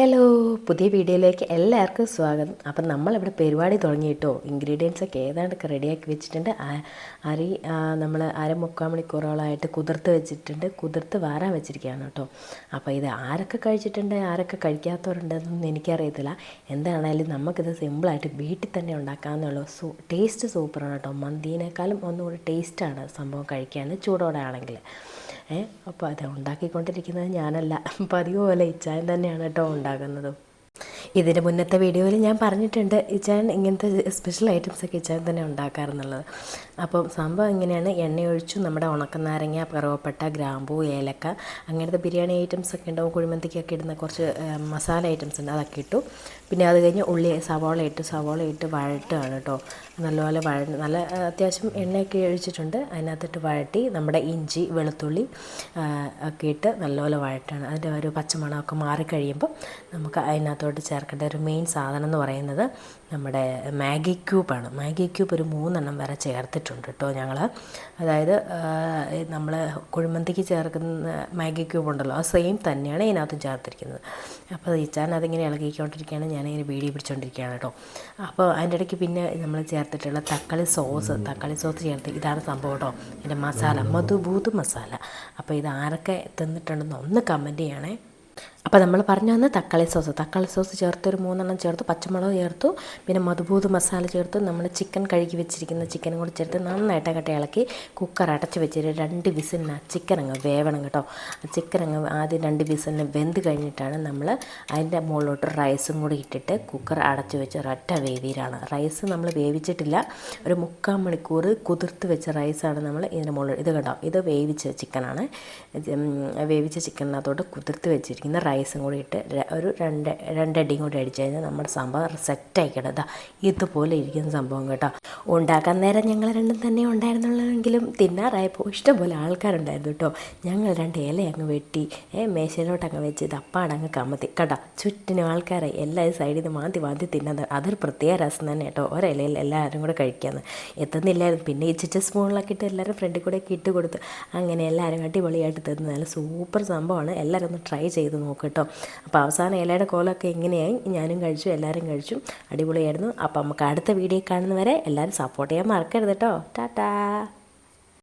Hello പുതിയ വീഡിയോയിലേക്ക് എല്ലാവർക്കും സ്വാഗതം. അപ്പം നമ്മളിവിടെ പരിപാടി തുടങ്ങിയിട്ടോ? ഇൻഗ്രീഡിയൻസ് ഒക്കെ ഏതാണ്ടൊക്കെ റെഡിയാക്കി വെച്ചിട്ടുണ്ട്. അരി നമ്മൾ അര മുക്കാൽ മണിക്കൂറോളമായിട്ട് കുതിർത്ത് വെച്ചിട്ടുണ്ട്. കുതിർത്ത് വാരാൻ വെച്ചിരിക്കുകയാണ് കേട്ടോ. അപ്പോൾ ഇത് ആരൊക്കെ കഴിച്ചിട്ടുണ്ട്? ആരൊക്കെ കഴിക്കാത്തവരുണ്ടെന്നൊന്നും എനിക്കറിയത്തില്ല. എന്താണേലും നമുക്കിത് സിമ്പിളായിട്ട് വീട്ടിൽ തന്നെ ഉണ്ടാക്കാമെന്നുള്ള സൂ ടേസ്റ്റ് സൂപ്പറാണ് കേട്ടോ. മന്തിനേക്കാളും ഒന്നുകൂടി ടേസ്റ്റാണ് സംഭവം കഴിക്കാൻ. ചൂടോടെ ആണെങ്കിൽ. അപ്പോൾ അത് ഉണ്ടാക്കിക്കൊണ്ടിരിക്കുന്നത് ഞാനല്ല. പതിവ് പോലെ ഇച്ചായൻ തന്നെയാണ് കേട്ടോ ഉണ്ടാക്കുന്നത്. ഇതിന്റെ മുന്നത്തെ വീഡിയോയിൽ ഞാൻ പറഞ്ഞിട്ടുണ്ട് ഇച്ചാൻ ഇങ്ങനത്തെ സ്പെഷ്യൽ ഐറ്റംസ് ഒക്കെ ഇച്ചാൻ തന്നെ ഉണ്ടാക്കാറെന്നുള്ളത് അപ്പം സംഭവം ഇങ്ങനെയാണ്. എണ്ണ ഒഴിച്ചു നമ്മുടെ ഉണക്കനാരങ്ങ കറുവപ്പട്ട ഗ്രാമ്പൂ ഏലക്ക അങ്ങനത്തെ ബിരിയാണി ഐറ്റംസ് ഒക്കെ ഉണ്ടാവും. കുഴിമന്തിക്കൊക്കെ ഇടുന്ന കുറച്ച് മസാല ഐറ്റംസ് ഉണ്ട് അതൊക്കെ ഇട്ടു. പിന്നെ അത് കഴിഞ്ഞ് ഉള്ളി സവാള ഇട്ട് സവാള ഇട്ട് വഴട്ടുകയാണ് കേട്ടോ. നല്ലപോലെ വഴ നല്ല അത്യാവശ്യം എണ്ണയൊക്കെ ഒഴിച്ചിട്ടുണ്ട്. അതിനകത്തിട്ട് വഴട്ടി നമ്മുടെ ഇഞ്ചി വെളുത്തുള്ളി ഒക്കെ ഇട്ട് നല്ലപോലെ വഴട്ടാണ് അതിന്റെ ഒരു പച്ചമണമൊക്കെ മാറിക്കഴിയുമ്പോൾ നമുക്ക് അതിനകത്തോട്ട് ചേർക്കേണ്ട ഒരു മെയിൻ സാധനം എന്ന് പറയുന്നത് നമ്മുടെ മാഗി ക്യൂബാണ് മാഗി ക്യൂബ് ഒരു മൂന്നെണ്ണം വരെ ചേർത്തിട്ടുണ്ട് കേട്ടോ ഞങ്ങൾ അതായത് നമ്മൾ കുഴിമന്തിക്ക് ചേർക്കുന്ന മാഗി ക്യൂബ് ഉണ്ടല്ലോ ആ സെയിം തന്നെയാണ് ഇതിനകത്തും ചേർത്തിരിക്കുന്നത്. അപ്പോൾ ഈച്ചാൻ അതിങ്ങനെ ഇളകിക്കൊണ്ടിരിക്കുകയാണ് ഞാനിങ്ങനെ വീഡിയോ പിടിച്ചുകൊണ്ടിരിക്കുകയാണ് കേട്ടോ. അപ്പോൾ അതിന്റെ ഇടയ്ക്ക് പിന്നെ നമ്മൾ ചേർത്തിട്ടുള്ള തക്കാളി സോസ് തക്കാളി സോസ് ചേർത്ത് ഇതാണ് സംഭവം കേട്ടോ എന്റെ മസാല മധുഭൂത് മസാല. അപ്പോൾ ഇത് ആരൊക്കെ തിന്നിട്ടുണ്ടെന്ന് ഒന്ന് കമന്റ് ചെയ്യണേ. അപ്പോൾ നമ്മൾ പറഞ്ഞു വന്ന തക്കാളി സോസ്. തക്കാളി സോസ് ചേർത്ത് ഒരു മൂന്നെണ്ണം ചേർത്ത് പച്ചമുളക് ചേർത്തു പിന്നെ മധുബൂത് മസാല ചേർത്ത് നമ്മൾ ചിക്കൻ കഴുകി വെച്ചിരിക്കുന്ന ചിക്കനും കൂടി ചേർത്ത് നന്നായിട്ട് കട്ട ഇളക്കി കുക്കർ അടച്ച് വെച്ചിട്ട് രണ്ട് വിസിലിന് ചിക്കൻ അങ്ങ് വേവണം കേട്ടോ. ചിക്കൻ അങ്ങ് ആദ്യം രണ്ട് വിസിലിന് വെന്ത് കഴിഞ്ഞിട്ടാണ് നമ്മൾ അതിന്റെ മുകളിലോട്ട് റൈസും കൂടി ഇട്ടിട്ട് കുക്കർ അടച്ച് വെച്ച് ഒരൊറ്റ വേവിയിലാണ്. റൈസ് നമ്മൾ വേവിച്ചിട്ടില്ല. ഒരു മുക്കാൽ മണിക്കൂർ കുതിർത്ത് വെച്ച റൈസാണ് നമ്മൾ ഇതിന്റെ മുകളിൽ ഇത് കേട്ടോ ഇത് വേവിച്ച ചിക്കനാണ് വേവിച്ച ചിക്കനകത്തോട്ട് കുതിർത്ത് വെച്ചിരിക്കുന്ന റൈസും കൂടി ഇട്ട് ഒരു രണ്ട് രണ്ടടിയും കൂടി അടിച്ചു കഴിഞ്ഞാൽ നമ്മുടെ സംഭവം സെറ്റായി കിടതാ ഇതുപോലെ ഇരിക്കുന്ന സംഭവം കേട്ടോ. ഉണ്ടാക്കാൻ നേരം ഞങ്ങൾ രണ്ടും തന്നെ ഉണ്ടായിരുന്നുള്ളെങ്കിലും തിന്നാറായപ്പോൾ ഇഷ്ടംപോലെ ആൾക്കാരുണ്ടായിരുന്നു കേട്ടോ. ഞങ്ങൾ രണ്ട് ഇല അങ്ങ് വെട്ടി മേശയിലോട്ട് അങ്ങ് വെച്ച് തപ്പാട് അങ്ങ് കമത്തി. കേട്ടോ ചുറ്റിനും ആൾക്കാരെ എല്ലാവരും സൈഡിൽ നിന്ന് മാന്തി മാന്തി തിന്നത്. അതൊരു പ്രത്യേക രസം തന്നെ കേട്ടോ. ഒരിലയിൽ എല്ലാവരും കൂടെ കഴിക്കാമെന്ന് എത്തുന്നില്ലായിരുന്നു. പിന്നെ ഇച്ചിച്ച സ്പൂണിലൊക്കെ ഇട്ട് എല്ലാവരും ഫ്രണ്ടിൽ കൂടെ ഒക്കെ ഇട്ട് കൊടുത്ത് അങ്ങനെ എല്ലാവരും അടിപൊളിയായിട്ട് തിന്ന് നല്ല സൂപ്പർ സംഭവമാണ്. എല്ലാവരും ഒന്ന് ട്രൈ ചെയ്ത് നോക്ക് കേട്ടോ. അപ്പോൾ അവസാനം ഇലയുടെ കോലമൊക്കെ എങ്ങനെയായി ഞാനും കഴിച്ചു എല്ലാവരും കഴിച്ചു. അടിപൊളിയായിരുന്നു. അപ്പോൾ നമുക്ക് അടുത്ത വീഡിയോ കാണുന്നവരെ എല്ലാവരും സപ്പോർട്ട് ചെയ്യാൻ മറക്കരുത് കേട്ടോ. ടാറ്റാ.